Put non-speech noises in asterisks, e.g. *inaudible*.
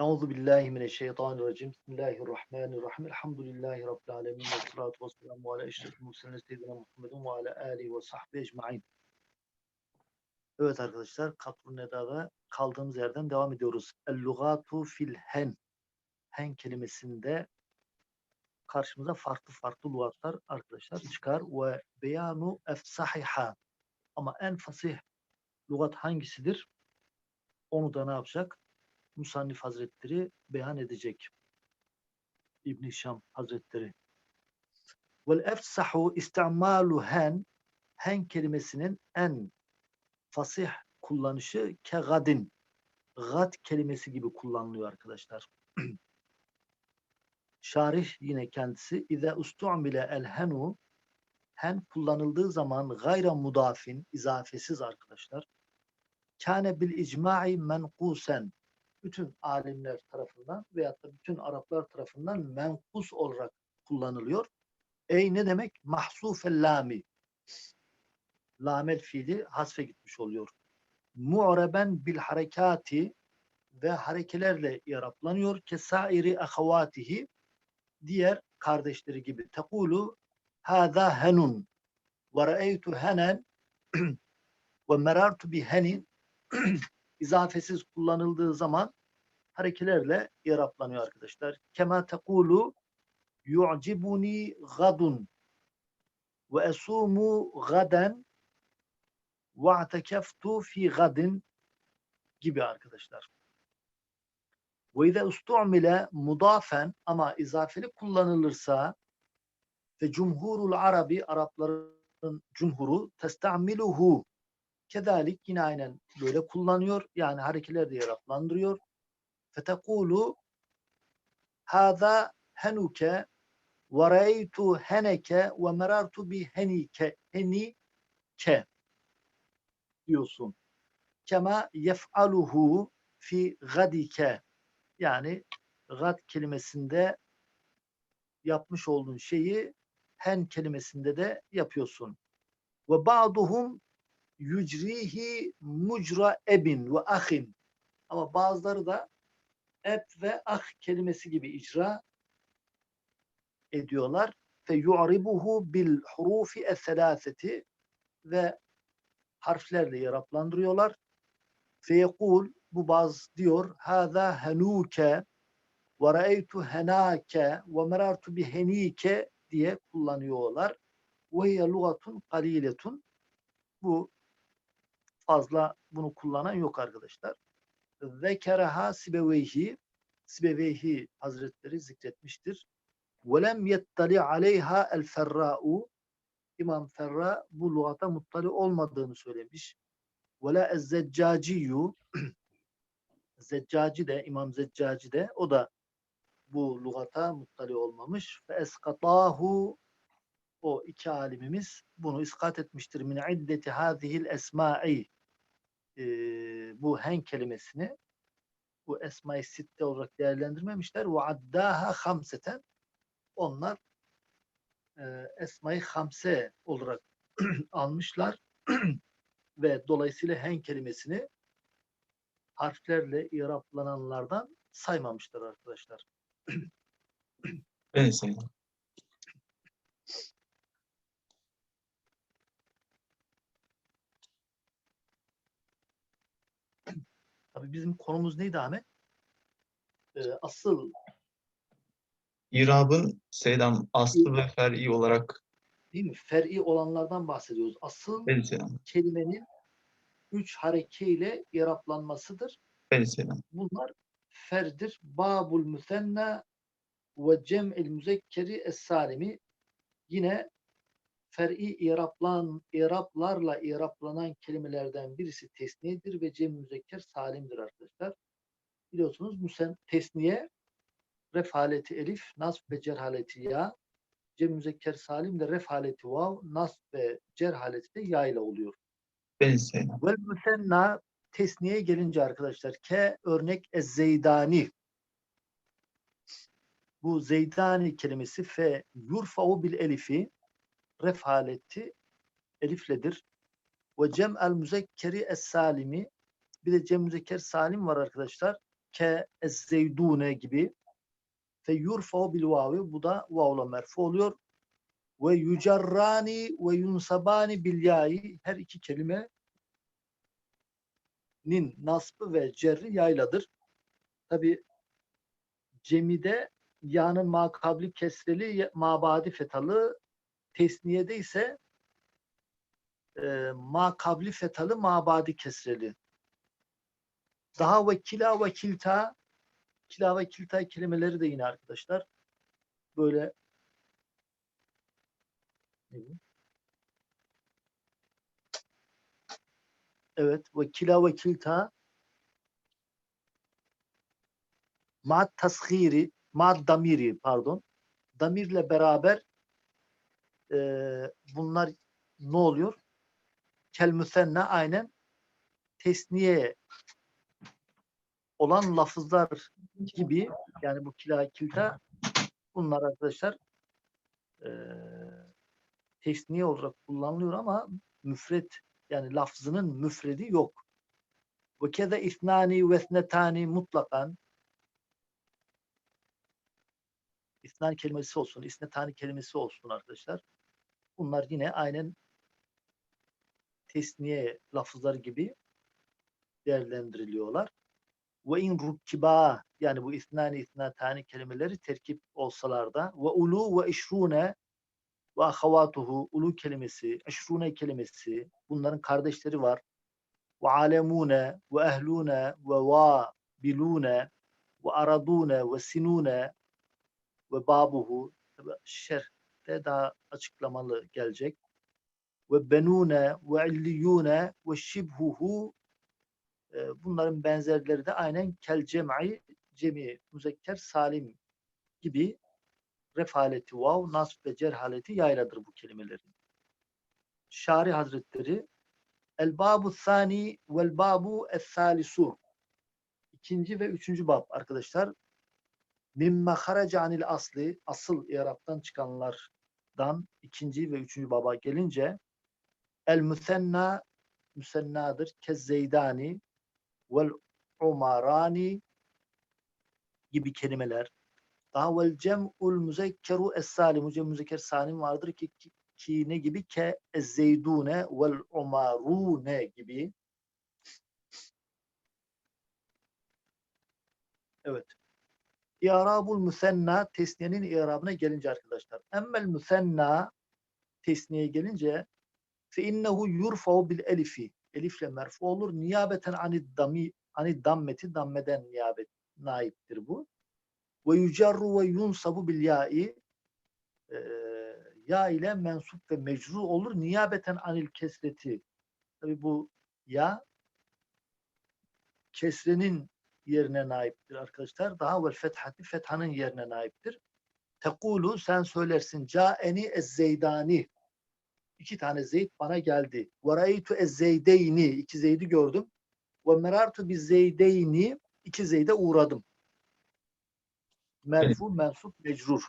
Euzu billahi mineşşeytanirracim. Bismillahirrahmanirrahim. Elhamdülillahi rabbil alamin ve salatu vesselamu ala eşrefil murselin seyyidina Muhammedin ve ala alihi ve sahbihi ecmaîn. Evet arkadaşlar, Katrun Neda'da kaldığımız yerden devam ediyoruz. El-lugatu fil hen. Hen kelimesinde karşımıza farklı farklı lügatlar arkadaşlar çıkar ve beyanu efsahiha. Ama en fasih lügat hangisidir? Onu da ne yapacak? Musannif Hazretleri beyan edecek. İbn Şam Hazretleri. Vel efsahu istimalu hen hen kelimesinin en fasih kullanışı ke gadin. Gad kelimesi gibi kullanılıyor arkadaşlar. *clears throat* Şarih yine kendisi İze ustu'mile el henu hen kullanıldığı zaman gayra mudafin izafesiz arkadaşlar. Kâne bil icma'i menkusen bütün alimler tarafından veyahut da bütün Araplar tarafından menkus olarak kullanılıyor. Ey ne demek? Mahsufel lami. Lamel fiili hasfe gitmiş oluyor. Mu'reben bil harekati ve harekelerle yaraplanıyor. Kesairi ahavatihi diğer kardeşleri gibi. Tekulu hâzâ henun ve re'eytu henen *clears throat* ve merartu bi henin *clears throat* izafesiz kullanıldığı zaman harekelerle yaraplanıyor arkadaşlar. Kema tekulu yu'cibuni gadun ve esumu gaden ve atekeftu fi gadin gibi arkadaşlar. Ve izâ ustu'mile mudafen ama izafeli kullanılırsa ve cumhurul arabi Arapların cumhuru testamiluhu Kedalik yine aynen böyle kullanıyor. Yani harekeler de yaraplandırıyor. Fetekulu hâzâ henuke ve reytu heneke ve merartu bi henike henike diyorsun. Kema yef'aluhu fi gadike yani gad kelimesinde yapmış olduğun şeyi hen kelimesinde de yapıyorsun. Ve ba'duhum yücrihi mucra ebin ve ahin. Ama bazıları da eb ve ah kelimesi gibi icra ediyorlar. Fe yu'ribuhu bil hurufi es-selaseti ve harflerle yaraplandırıyorlar. Fe yekul bu baz diyor hâzâ henuke ve ra'eytu henâke ve merartu bi henike diye kullanıyorlar. Ve hiye lugatun kaliletun. Bu fazla bunu kullanan yok arkadaşlar. Zekereha Sibeveyhi Sibeveyhi Hazretleri zikretmiştir. Yettali aleyha el ferra'u İmam Ferra bu lugata muttali olmadığını söylemiş. Ez *clears throat* zeccaciyyu Zeccaci de İmam Zeccaci de o da bu lugata muttali olmamış. Ve eskatahu o iki alimimiz bunu iskat etmiştir. Min iddeti hazihil esma'i e, bu hen kelimesini bu esma-i sitte olarak değerlendirmemişler. Ve addaha hamseten onlar e, esma-i hamse olarak *clears throat* almışlar *clears throat* ve dolayısıyla hen kelimesini harflerle iraplananlardan saymamışlar arkadaşlar. *clears throat* Evet Sayın. Tabii bizim konumuz neydi Ahmet? Ee, asıl İrab'ın Seydam aslı ve fer'i olarak değil mi? Fer'i olanlardan bahsediyoruz. Asıl kelimenin üç harekeyle yaraplanmasıdır. Evet Seydam. Bunlar ferdir. Babul müsenna ve cem'il müzekkeri es-salimi yine fer'i iraplan, iraplarla iraplanan kelimelerden birisi tesniyedir ve cem müzekker salimdir arkadaşlar. Biliyorsunuz müsen tesniye ref haleti elif, nasb ve cer haleti ya. Cem müzekker salim de ref haleti vav, nasb ve cer haleti de ya ile oluyor. Vel müsenna tesniye gelince arkadaşlar ke örnek ez zeydani bu zeydani kelimesi fe yurfa'u bil elifi ref elifledir. Ve cem'el müzekkeri es salimi bir de cem müzekker salim var arkadaşlar. ke ezzeydune gibi fe yurfa'u bil vavi bu da vavla merfu oluyor ve yucarrani ve yunsabani bil ya'i her iki kelimenin nasbı ve cerri yayladır. Tabi cemide ya'nın makabli kesreli mabadi fetalı tesniyede ise e, makabli fetalı mabadi kesreli. Daha ve kila ve kilta kila ve kilta kelimeleri de yine arkadaşlar böyle? Evet ve kila ve kilta ma tasghiri ma damiri pardon damirle beraber e, bunlar ne oluyor? Kel müsenna aynen tesniye olan lafızlar gibi yani bu kila kilta bunlar arkadaşlar e, tesniye olarak kullanılıyor ama müfret yani lafzının müfredi yok. Ve keze isnani ve esnetani mutlakan İsnan kelimesi olsun, isnetani kelimesi olsun arkadaşlar. Bunlar yine aynen tesniye lafızları gibi değerlendiriliyorlar. Ve in rukkiba yani bu isnani isnatani kelimeleri terkip olsalar da ve ulu ve işrune ve ahavatuhu ulu kelimesi, eşrune kelimesi bunların kardeşleri var. Ve alemune ve ehlune ve va bilune ve aradune ve sinune ve babuhu tabi şerhte daha açıklamalı gelecek. Ve benune ve illiyune ve şibhuhu e, bunların benzerleri de aynen kel cem'i cemi müzekker salim gibi refaleti vav nasb ve cerhaleti yayladır bu kelimelerin. Şari Hazretleri El babu sani vel babu es salisu ikinci ve üçüncü bab arkadaşlar mimme haraca anil asli asıl İrab'dan çıkanlardan ikinci ve üçüncü baba gelince el müsenna müsennadır kezzeydani vel umarani gibi kelimeler. Daha vel cem'ul müzekkeru es salim cem müzekker salim vardır ki, ki, ki ne gibi? Ke ezzeydune vel umarune gibi. Evet İrabul müsenna tesniyenin irabına gelince arkadaşlar. Emmel müsenna tesniye gelince fe innehu yurfa'u bil elifi. Elifle merfu olur. Niyabeten anid dami anid dammeti dammeden niyabet naiptir bu. Ve yucarru ve yunsabu bil ya'i Ee, ya ile mensup ve mecru olur. Niyabeten anil kesreti. Tabi bu ya kesrenin yerine naiptir arkadaşlar. Daha vel fethati fethanın yerine naiptir. Tekulu sen söylersin caeni ez zeydani. İki tane zeyd bana geldi. Ve ra'eytu ez zeydeyni. İki zeydi gördüm. Ve merartu biz zeydeyni. İki zeyde uğradım. Merfu, mensup, mecrur.